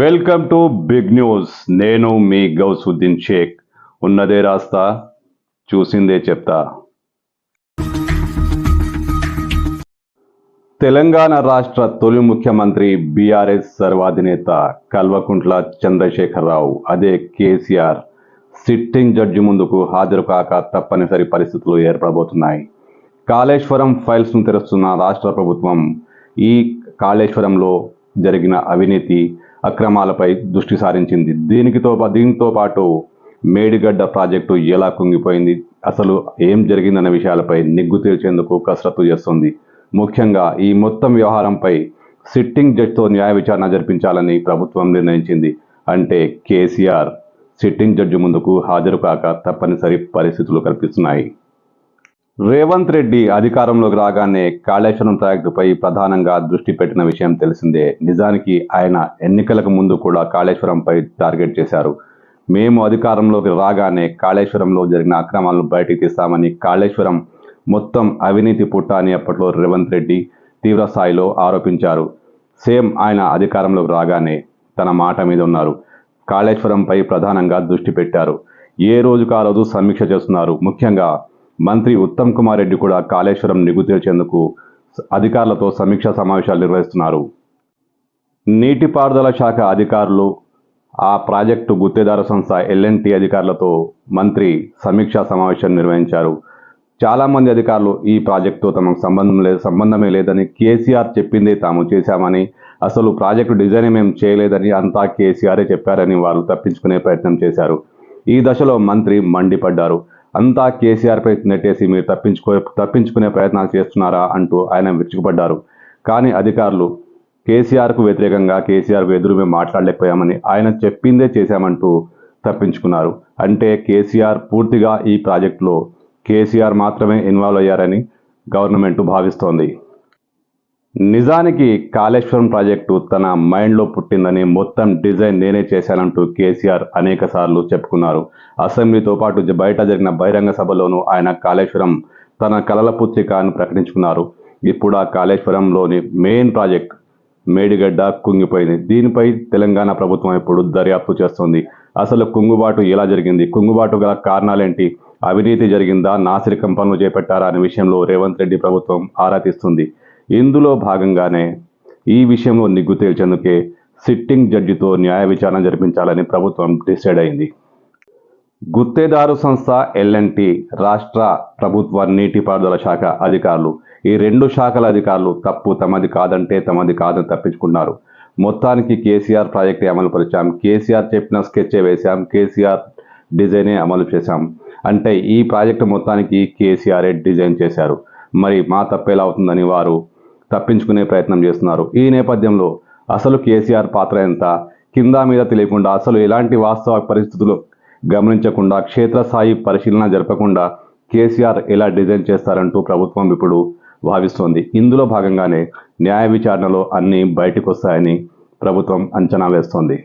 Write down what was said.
Welcome to big news. నేను మీ గౌసుద్దీన్ షేక్. ఉన్నదే రాస్తా చూసిందే చెప్తా. తెలంగాణ రాష్ట్ర తొలి ముఖ్యమంత్రి బీఆర్ఎస్ సర్వాధినేత కల్వకుంట్ల చంద్రశేఖరరావు అదే కేసీఆర్ సిట్టింగ్ జడ్జి ముందుకు హాజరు కాక తప్పనిసరి పరిస్థితులు ఏర్పడబోతున్నాయి. కాళేశ్వరం ఫైల్స్ను తెరుస్తున్న రాష్ట్ర ప్రభుత్వం ఈ కాళేశ్వరంలో జరిగిన అవినీతి అక్రమాలపై దృష్టి సారించింది. దీనికితో దీంతో పాటు మేడిగడ్డ ప్రాజెక్టు ఎలా కుంగిపోయింది? అసలు ఏం జరిగిందన్న విషయాలపై నిగ్గు తీర్చేందుకు కసరత్తు చేస్తుంది. ముఖ్యంగా ఈ మొత్తం వ్యవహారంపై సిట్టింగ్ జడ్జితో న్యాయ విచారణ జరిపించాలని ప్రభుత్వం నిర్ణయించింది. అంటే కేసీఆర్ సిట్టింగ్ జడ్జి ముందుకు హాజరు కాక తప్పనిసరి పరిస్థితులు కల్పిస్తున్నాయి. రేవంత్ రెడ్డి అధికారంలోకి రాగానే కాళేశ్వరం ప్రాజెక్టుపై ప్రధానంగా దృష్టి పెట్టిన విషయం తెలిసిందే. నిజానికి ఆయన ఎన్నికలకు ముందు కూడా కాళేశ్వరంపై టార్గెట్ చేశారు. మేము అధికారంలోకి రాగానే కాళేశ్వరంలో జరిగిన అక్రమాలను బయటికి తీస్తామని కాళేశ్వరం మొత్తం అవినీతి పుట్ట అని అప్పట్లో రేవంత్ రెడ్డి తీవ్ర స్థాయిలో ఆరోపించారు. సేమ్ ఆయన అధికారంలోకి రాగానే తన మాట మీద ఉన్నారు. కాళేశ్వరంపై ప్రధానంగా దృష్టి పెట్టారు. ఏ రోజుకు ఆ రోజు సమీక్ష చేస్తున్నారు? ముఖ్యంగా మంత్రి ఉత్తమ్ కుమార్ రెడ్డి కూడా కాళేశ్వరం నిగు తీర్చేందుకు అధికారులతో సమీక్షా సమావేశాలు నిర్వహిస్తున్నారు. నీటిపారుదల శాఖ అధికారులు ఆ ప్రాజెక్టు గుత్తేదారు సంస్థ ఎల్ఎన్టీ అధికారులతో మంత్రి సమీక్షా సమావేశం నిర్వహించారు. చాలామంది అధికారులు ఈ ప్రాజెక్టుతో తమకు సంబంధం లేదు సంబంధమే లేదని కేసీఆర్ చెప్పిందే తాము చేశామని అసలు ప్రాజెక్టు డిజైన్ మేము చేయలేదని అంతా కేసీఆరే చెప్పారని వారు తప్పించుకునే ప్రయత్నం చేశారు. ఈ దశలో మంత్రి మండిపడ్డారు. అంతా కేసీఆర్పై నెట్టేసి మీరు తప్పించుకో తప్పించుకునే ప్రయత్నాలు చేస్తున్నారా అంటూ ఆయన విరుచుకుపడ్డారు. కానీ అధికారులు కేసీఆర్కు వ్యతిరేకంగా కేసీఆర్కు ఎదురు మేము మాట్లాడలేకపోయామని ఆయన చెప్పిందే చేశామంటూ తప్పించుకున్నారు. అంటే కేసీఆర్ పూర్తిగా ఈ ప్రాజెక్టులో కేసీఆర్ మాత్రమే ఇన్వాల్వ్ అయ్యారని గవర్నమెంట్ భావిస్తోంది. నిజానికి కాళేశ్వరం ప్రాజెక్టు తన మైండ్లో పుట్టిందని మొత్తం డిజైన్ నేనే చేశానంటూ కేసీఆర్ అనేక సార్లు చెప్పుకున్నారు. అసెంబ్లీతో పాటు బయట జరిగిన బహిరంగ సభలోనూ ఆయన కాళేశ్వరం తన కలల పుత్రికను ప్రకటించుకున్నారు. ఇప్పుడు ఆ కాళేశ్వరంలోని మెయిన్ ప్రాజెక్ట్ మేడిగడ్డ కుంగిపోయింది. దీనిపై తెలంగాణ ప్రభుత్వం ఇప్పుడు దర్యాప్తు చేస్తుంది. అసలు కుంగుబాటు ఎలా జరిగింది? కుంగుబాటు గల కారణాలేంటి? అవినీతి జరిగిందా? నాసిరికం పనులు చేపట్టారా? అనే విషయంలో రేవంత్ రెడ్డి ప్రభుత్వం ఆరా తీస్తుంది. ఇందులో భాగంగానే ఈ విషయంలో నిగ్గు తేల్చేందుకే సిట్టింగ్ జడ్జితో న్యాయ విచారణ జరిపించాలని ప్రభుత్వం డిసైడ్ అయింది. గుత్తేదారు సంస్థ ఎల్ఎన్టి రాష్ట్ర ప్రభుత్వ నీటిపారుదల శాఖ అధికారులు ఈ రెండు శాఖల అధికారులు తప్పు తమది కాదంటే తమది కాదని తప్పించుకున్నారు. మొత్తానికి కేసీఆర్ ప్రాజెక్ట్ అమలు పరిచాం. కేసీఆర్ చెప్పిన స్కెచ్ వేశాం. కేసీఆర్ డిజైనే అమలు చేశాం. అంటే ఈ ప్రాజెక్టు మొత్తానికి కేసీఆర్ డిజైన్ చేశారు. మరి మా తప్పేలా అవుతుందని వారు తప్పించుకునే ప్రయత్నం చేస్తున్నారు. ఈ నేపథ్యంలో అసలు కేసీఆర్ పాత్ర ఎంత? కింద మీద తెలియకుండా అసలు ఎలాంటి వాస్తవ పరిస్థితులు గమనించకుండా క్షేత్రస్థాయి పరిశీలన జరపకుండా కేసీఆర్ ఎలా డిజైన్ చేస్తారంటూ ప్రభుత్వం ఇప్పుడు భావిస్తోంది. ఇందులో భాగంగానే న్యాయ విచారణలో అన్నీ బయటకు వస్తాయని ప్రభుత్వం అంచనా వేస్తోంది.